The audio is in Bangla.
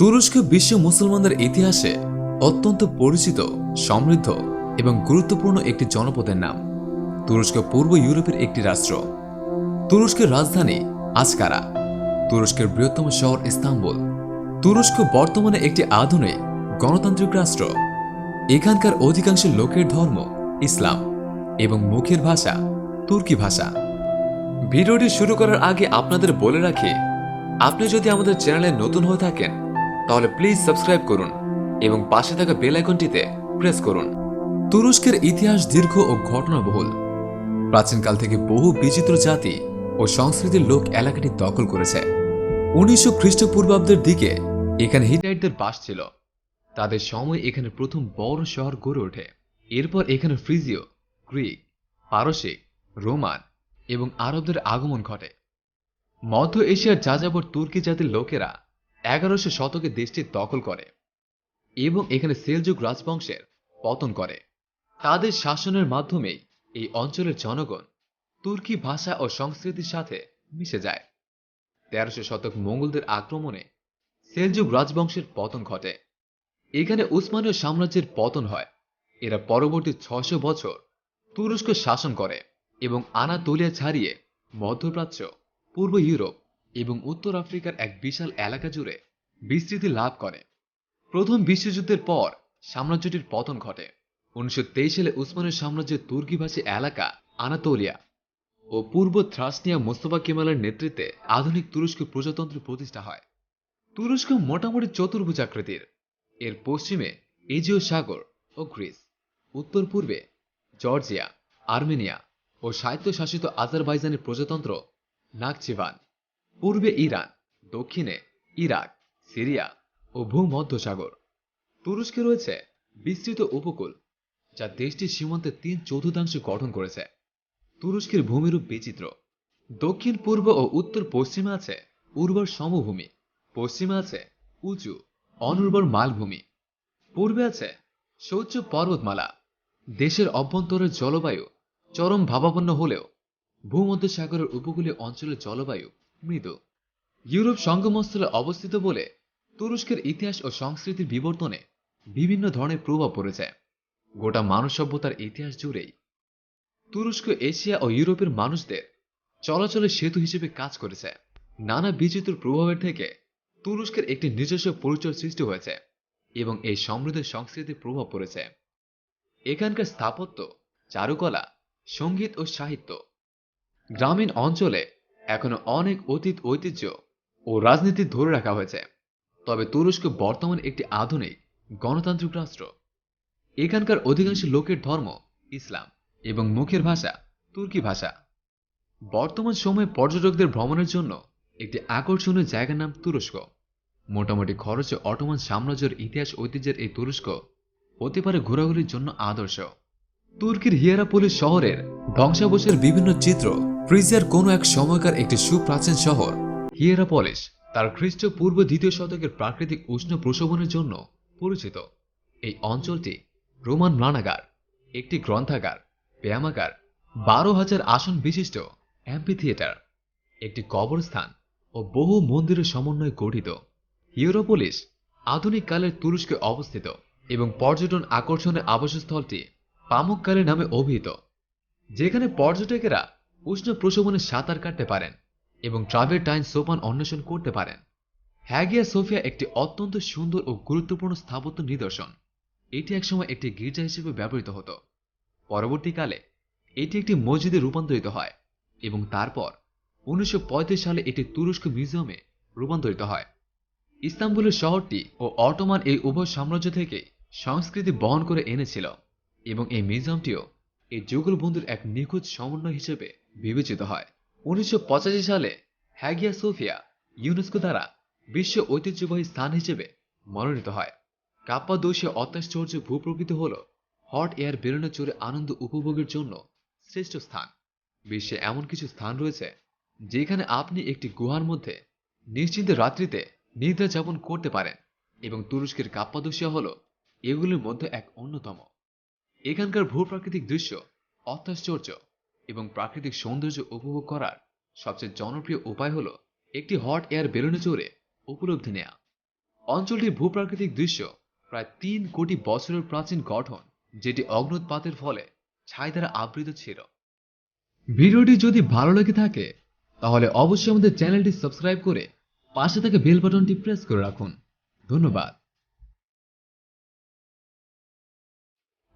তুরস্ক বিশ্ব মুসলমানদের ইতিহাসে অত্যন্ত পরিচিত, সমৃদ্ধ এবং গুরুত্বপূর্ণ একটি জনপদের নাম। তুরস্ক পূর্ব ইউরোপের একটি রাষ্ট্র। তুরস্কের রাজধানী আজকারা তুরস্কের বৃহত্তম শহর ইস্তাম্বুল। তুরস্ক বর্তমানে একটি আধুনিক গণতান্ত্রিক রাষ্ট্র। এখানকার অধিকাংশ লোকের ধর্ম ইসলাম এবং মুখের ভাষা তুর্কি ভাষা। ভিডিওটি শুরু করার আগে আপনাদের বলে রাখি, আপনি যদি আমাদের চ্যানেলে নতুন হয়ে থাকেন তাহলে প্লিজ সাবস্ক্রাইব করুন এবং পাশে থাকা বেল আইকনটিতে প্রেস করুন। তুরস্কের ইতিহাস দীর্ঘ ও ঘটনাবহুল। প্রাচীনকাল থেকে বহু বিচিত্র জাতি ও সংস্কৃতির লোক এলাকাটি দখল করেছে। উনিশশো খ্রিস্টপূর্বাব্দের দিকে এখানে হিটাইটদের বাস ছিল। তাদের সময় এখানে প্রথম বড় শহর গড়ে ওঠে। এরপর এখানে ফ্রিজিও গ্রিক, পারসিক, রোমান এবং আরবদের আগমন ঘটে। মধ্য এশিয়ার যাযাবর তুর্কি জাতির লোকেরা এগারোশো শতকে দেশটি দখল করে এবং এখানে সেলজুক রাজবংশের পতন করে। তাদের শাসনের মাধ্যমেই এই অঞ্চলের জনগণ তুর্কি ভাষা ও সংস্কৃতির সাথে মিশে যায়। তেরোশো শতক মঙ্গলদের আক্রমণে সেলজুক রাজবংশের পতন ঘটে। এখানে উসমানীয় সাম্রাজ্যের পতন হয়। এরা পরবর্তী ছশো বছর তুরস্ক শাসন করে এবং আনাতোলিয়া ছাড়িয়ে মধ্যপ্রাচ্য, পূর্ব ইউরোপ এবং উত্তর আফ্রিকার এক বিশাল এলাকা জুড়ে বিস্তৃতি লাভ করে। প্রথম বিশ্বযুদ্ধের পর সাম্রাজ্যটির পতন ঘটে। উনিশশো তেইশ সালে উসমানের সাম্রাজ্যের তুর্কিভাষী এলাকা আনাতোলিয়া ও পূর্ব থ্রাসনিয়া মোস্তফা কেমালের নেতৃত্বে আধুনিক তুরস্ক প্রজাতন্ত্র প্রতিষ্ঠা হয়। তুরস্ক মোটামুটি চতুর্ভুজ আকৃতির। এর পশ্চিমে এজিও সাগর ও গ্রিস, উত্তর পূর্বে জর্জিয়া, আর্মেনিয়া ও স্বায়ত্তশাসিত আজারবাইজানের প্রজাতন্ত্র নাকচিভান পূর্বে ইরান, দক্ষিণে ইরাক, সিরিয়া ও ভূমধ্যসাগর। তুরস্কে রয়েছে বিস্তৃত উপকূল, যা দেশটির সীমান্তের তিন চতুর্থাংশ গঠন করেছে। তুরস্কের ভূমিরূপ বিচিত্র। দক্ষিণ, পূর্ব ও উত্তর পশ্চিমে আছে উর্বর সমভূমি। পশ্চিমে আছে উঁচু, অনুর্বর মালভূমি। পূর্বে আছে শৌচ পর্বতমালা। দেশের অভ্যন্তরের জলবায়ু চরম ভাবাপন্ন হলেও ভূমধ্যসাগরের উপকূলীয় অঞ্চলের জলবায়ু মৃদু। ইউরোপ সঙ্গমস্থলে অবস্থিত বলে তুরস্কের ইতিহাস ও সংস্কৃতির বিবর্তনে বিভিন্ন ধরনের প্রভাব পড়েছে। গোটা মানব সভ্যতার ইতিহাস জুড়েই তুরস্ক, এশিয়া ও ইউরোপের মানুষদের চলাচলের সেতু হিসেবে কাজ করেছে। নানা বিচিত্র প্রভাবের থেকে তুরস্কের একটি নিজস্ব পরিচয় সৃষ্টি হয়েছে এবং এই সমৃদ্ধ সংস্কৃতির প্রভাব পড়েছে। এখানকার স্থাপত্য, চারুকলা, সংগীত ও সাহিত্য গ্রামীণ অঞ্চলে এখনও অনেক অতীত ঐতিহ্য ও রাজনীতি ধরে রাখা হয়েছে। তবে তুরস্ক বর্তমানে একটি আধুনিক গণতান্ত্রিক রাষ্ট্র। এখানকার অধিকাংশ লোকের ধর্ম ইসলাম এবং মুখের ভাষা তুর্কি ভাষা। বর্তমান সময়ে পর্যটকদের ভ্রমণের জন্য একটি আকর্ষণীয় জায়গার নাম তুরস্ক। মোটামুটি খরচে অটোমান সাম্রাজ্যের ইতিহাস ঐতিহ্যের এই তুরস্ক হতে পারে ঘোরাঘুরির জন্য আদর্শ। তুর্কির হিয়ারাপোলিস শহরের ধ্বংসাবশের বিভিন্ন চিত্র ফ্রিজিয়ার কোনো এক সময়কার একটি সুপ্রাচীন শহর। হিয়েরাপলিস তার খ্রিস্টপূর্ব দ্বিতীয় শতকের প্রাকৃতিক উষ্ণ প্রশোভনের জন্য পরিচিত। এই অঞ্চলটি রোমান ম্লানাগার একটি গ্রন্থাগার, ব্যায়ামাগার, বারো হাজার আসন বিশিষ্ট অ্যাম্পি থিয়েটার একটি কবরস্থান ও বহু মন্দিরের সমন্বয়ে গঠিত। হিউরোপোলিস আধুনিক কালের তুরস্কে অবস্থিত এবং পর্যটন আকর্ষণের আবাসস্থলটি পামুককালে নামে অভিহিত। যেখানে পর্যটকেরা উষ্ণ প্রশোভনে সাঁতার কাটতে পারেন এবং ট্রাভেরটাইন সোপান অন্বেষণ করতে পারেন। হ্যাগিয়া সোফিয়া একটি অত্যন্ত সুন্দর ও গুরুত্বপূর্ণ স্থাপত্য নিদর্শন। এটি একসময় একটি গির্জা হিসেবে ব্যবহৃত হতো। পরবর্তীকালে এটি একটি মসজিদে রূপান্তরিত হয় এবং তারপর উনিশশো পঁয়ত্রিশ সালে এটি তুরস্ক মিউজিয়ামে রূপান্তরিত হয়। ইস্তাম্বুলের শহরটি ও অটোমান এই উভয় সাম্রাজ্য থেকে সংস্কৃতি বহন করে এনেছিল এবং এই মিউজিয়ামটিও এই যুগলবন্ধুর এক নিখুঁত সমন্বয় হিসেবে বিবেচিত হয়। উনিশশো পঁচাশি সালে হ্যাগিয়া সোফিয়া ইউনেস্কো দ্বারা বিশ্ব ঐতিহ্যবাহী স্থান হিসেবে মনোনীত হয়। কাপ্পাদোষীয় অত্যাশ্চর্য ভূপ্রকৃতি হল হট এয়ার বেরোনো চড়ে আনন্দ উপভোগের জন্য শ্রেষ্ঠ স্থান। বিশ্বে এমন কিছু স্থান রয়েছে যেখানে আপনি একটি গুহার মধ্যে নিশ্চিন্তে রাত্রিতে নিদ্রা যাপন করতে পারেন এবং তুরস্কের কাপ্পাদোষিয়া হল এগুলির মধ্যে এক অন্যতম। এখানকার ভূপ্রাকৃতিক দৃশ্য অত্যাশ্চর্য। এবং প্রাকৃতিক সৌন্দর্য উপভোগ করার সবচেয়ে জনপ্রিয় উপায় হল একটি হট এয়ার বেলুনে চড়ে উপলব্ধি নেয়া। অঞ্চলটির ভূপ্রাকৃতিক দৃশ্য প্রায় তিন কোটি বছরের প্রাচীন গঠন, যেটি অগ্নুৎপাতের ফলে ছাই দ্বারা আবৃত ছিল। ভিডিওটি যদি ভালো লেগে থাকে, তাহলে অবশ্যই আমাদের চ্যানেলটি সাবস্ক্রাইব করে পাশে থাকা বেল বাটনটি প্রেস করে রাখুন। ধন্যবাদ।